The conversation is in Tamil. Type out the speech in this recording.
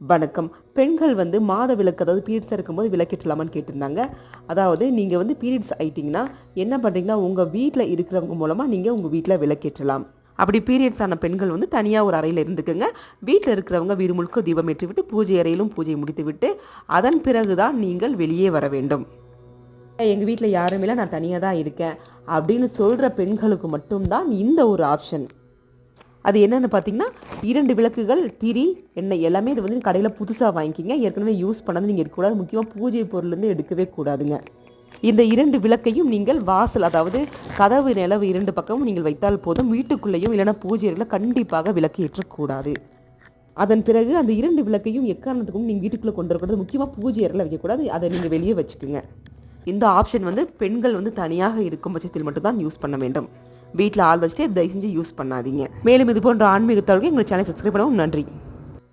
வணக்கம். பெண்கள் வந்து மாத விளக்கு அதாவது பீரியட்ஸாக இருக்கும்போது விளக்கிட்டலாமான்னு கேட்டிருந்தாங்க. அதாவது நீங்கள் வந்து பீரியட்ஸ் ஆயிட்டீங்கன்னா என்ன பண்ணுறீங்கன்னா உங்கள் வீட்டில் இருக்கிறவங்க மூலமாக நீங்கள் உங்கள் வீட்டில் விளக்கேற்றலாம். அப்படி பீரியட்ஸ் ஆன பெண்கள் வந்து தனியாக ஒரு அறையில் இருந்துக்குங்க. வீட்டில் இருக்கிறவங்க வீடு முழுக்க தீபம் ஏற்றிவிட்டு பூஜை அறையிலும் பூஜை முடித்து விட்டு அதன் பிறகுதான் நீங்கள் வெளியே வர வேண்டும். எங்கள் வீட்டில் யாருமே இல்லை நான் தனியாக தான் இருக்கேன். அப்படின்னு சொல்கிற பெண்களுக்கு மட்டும்தான் இந்த ஒரு ஆப்ஷன் அது என்னென்னு பார்த்தீங்கன்னா இரண்டு விளக்குகள் திரி எண்ணெய் எல்லாமே இது வந்து கடையில் புதுசாக வாங்கிக்கிங்க. ஏற்கனவே யூஸ் பண்ணது நீங்கள் எடுக்கக்கூடாது. முக்கியமாக பூஜை பொருள்லேருந்து எடுக்கவே கூடாதுங்க. இந்த இரண்டு விளக்கையும் நீங்கள் வாசல் அதாவது கதவு நிலவு இரண்டு பக்கமும் நீங்கள் வைத்தால் போதும். வீட்டுக்குள்ளேயும் இல்லைன்னா பூஜை கண்டிப்பாக விளக்கு ஏற்றக்கூடாது. அதன் பிறகு அந்த இரண்டு விளக்கையும் எக்காரணத்துக்கும் நீங்கள் வீட்டுக்குள்ளே கொண்டு வரக்கூடாது. முக்கியமாக பூஜை அறையில் வைக்கக்கூடாது. அதை நீங்கள் வெளியே வச்சுக்கோங்க. இந்த ஆப்ஷன் வந்து பெண்கள் வந்து தனியாக இருக்கும் பட்சத்தில் மட்டும்தான் யூஸ் பண்ண வேண்டும். வீட்டில் ஆள் வச்சுட்டு தயவு செஞ்சு யூஸ் பண்ணாதீங்க. மேலும் இது போன்ற ஆன்மீக தகவல்கள் எங்கள் சேனல் சப்ஸ்கிரைப் பண்ணவும் நன்றி.